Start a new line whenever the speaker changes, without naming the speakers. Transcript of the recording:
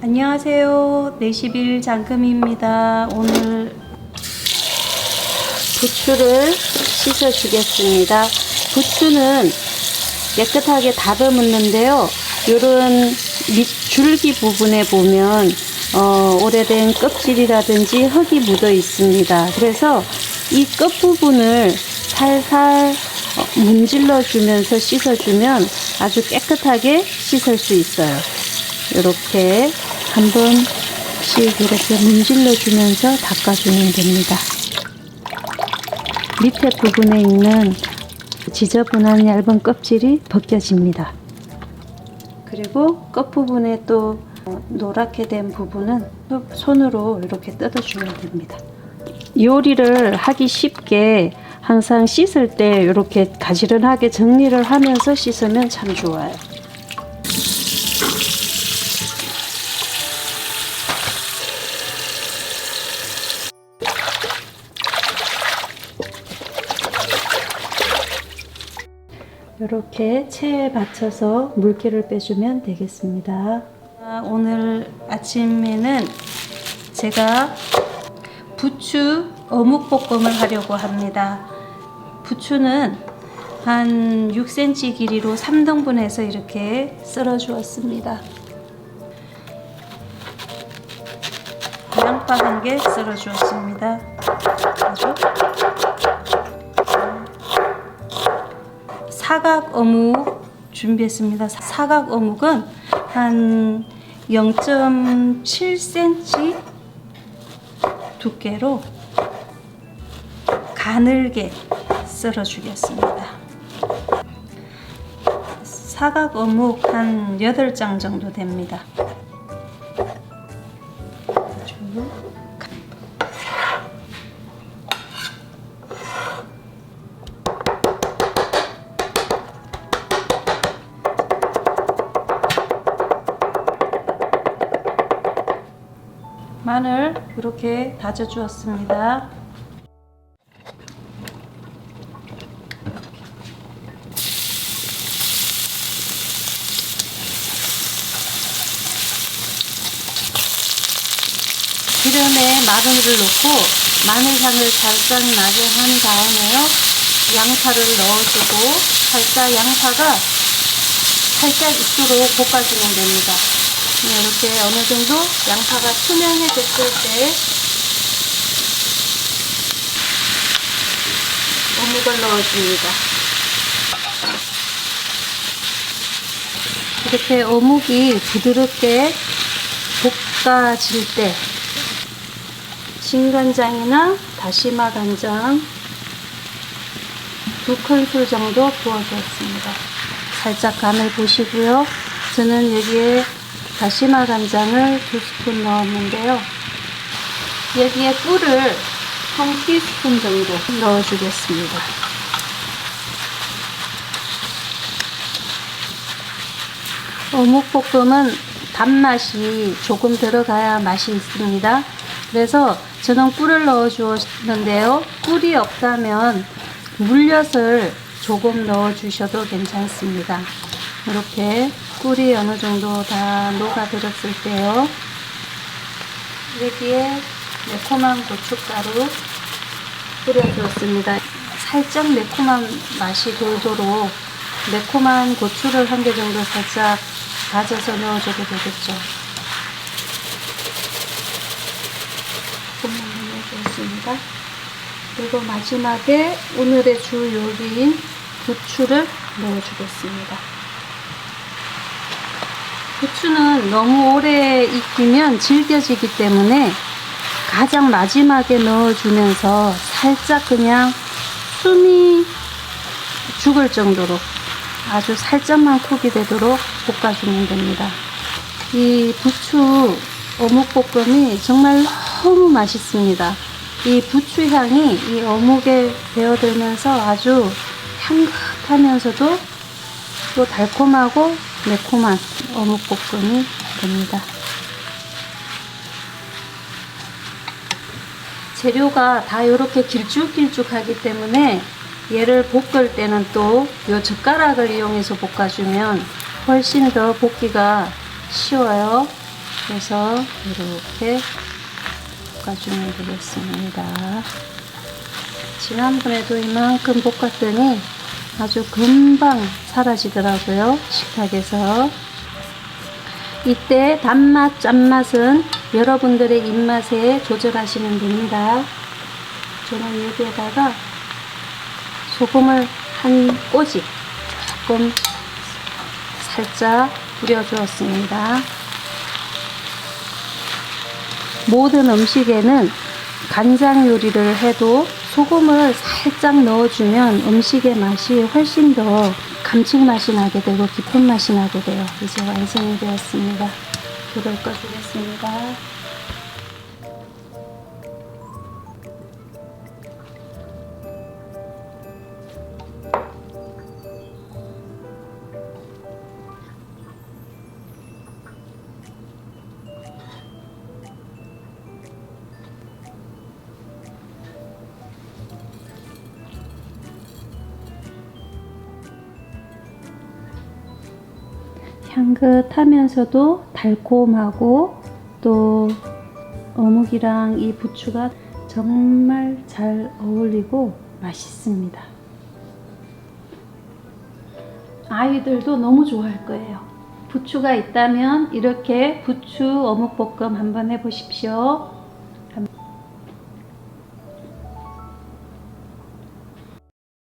안녕하세요. 4 1 장금입니다. 오늘
부추를 씻어 주겠습니다. 부추는 깨끗하게 다듬었는데요. 이런 밑 줄기 부분에 보면 어, 오래된 껍질이라든지 흙이 묻어 있습니다. 그래서 이 끝부분을 살살 어, 문질러 주면서 씻어 주면 아주 깨끗하게 씻을 수 있어요. 이렇게 한 번씩 이렇게 문질러 주면서 닦아주면 됩니다. 밑에 부분에 있는 지저분한 얇은 껍질이 벗겨집니다. 그리고 끝부분에 또 노랗게 된 부분은 손으로 이렇게 뜯어주면 됩니다. 요리를 하기 쉽게 항상 씻을 때 이렇게 가지런하게 정리를 하면서 씻으면 참 좋아요. 이렇게 체에 받쳐서 물기를 빼주면 되겠습니다.
아, 오늘 아침에는 제가 부추 어묵볶음을 하려고 합니다. 부추는 한 6cm 길이로 3등분 해서 이렇게 썰어 주었습니다. 양파 한 개 썰어 주었습니다. 아주 사각 어묵 준비했습니다. 사각 어묵은 한 0.7cm 두께로 가늘게 썰어 주겠습니다. 사각 어묵 한 8장 정도 됩니다. 마늘 이렇게 다져 주었습니다. 기름에 마늘을 넣고 마늘 향을 살짝 나게 한 다음에요. 양파를 넣어주고 살짝 양파가 살짝 익도록 볶아주면 됩니다. 네, 이렇게 어느 정도 양파가 투명해졌을 때 어묵을 넣어줍니다. 이렇게 어묵이 부드럽게 볶아질 때 진간장이나 다시마 간장 두 큰술 정도 부어주었습니다. 살짝 간을 보시고요. 저는 여기에 다시마 간장을 두 스푼 넣었는데요. 여기에 꿀을 한 티스푼 정도 넣어주겠습니다. 어묵볶음은 단맛이 조금 들어가야 맛이 있습니다. 그래서 저는 꿀을 넣어 주었는데요. 꿀이 없다면 물엿을 조금 넣어 주셔도 괜찮습니다. 이렇게 꿀이 어느 정도 다 녹아들었을 때요. 여기에 매콤한 고춧가루 뿌려주었습니다. 살짝 매콤한 맛이 돌도록 매콤한 고추를 한 개 정도 살짝 다져서 넣어줘도 되겠죠. 조금만 넣어주겠습니다. 그리고 마지막에 오늘의 주 요리인 부추를 넣어주겠습니다. 부추는 너무 오래 익히면 질겨지기 때문에 가장 마지막에 넣어주면서 살짝 그냥 숨이 죽을 정도로 아주 살짝만 쿡이 되도록 볶아주면 됩니다. 이 부추 어묵볶음이 정말 너무 맛있습니다. 이 부추 향이 이 어묵에 배어들면서 아주 향긋하면서도 또 달콤하고 매콤한 어묵볶음이 됩니다. 재료가 다 이렇게 길쭉길쭉하기 때문에 얘를 볶을 때는 또 이 젓가락을 이용해서 볶아주면 훨씬 더 볶기가 쉬워요.
그래서 이렇게 볶아주면 되겠습니다. 지난번에도 이만큼 볶았더니 아주 금방 사라지더라고요. 식탁에서. 이때 단맛, 짠맛은 여러분들의 입맛에 조절하시면 됩니다. 저는 여기에다가 소금을 한 꼬집 조금 살짝 뿌려주었습니다. 모든 음식에는 간장 요리를 해도 소금을 살짝 넣어주면 음식의 맛이 훨씬 더 감칠맛이 나게 되고 깊은 맛이 나게 돼요. 이제 완성이 되었습니다. 불을 꺼주겠습니다. 향긋하면서도 달콤하고 또 어묵이랑 이 부추가 정말 잘 어울리고 맛있습니다. 아이들도 너무 좋아할 거예요. 부추가 있다면 이렇게 부추 어묵볶음 한번 해보십시오.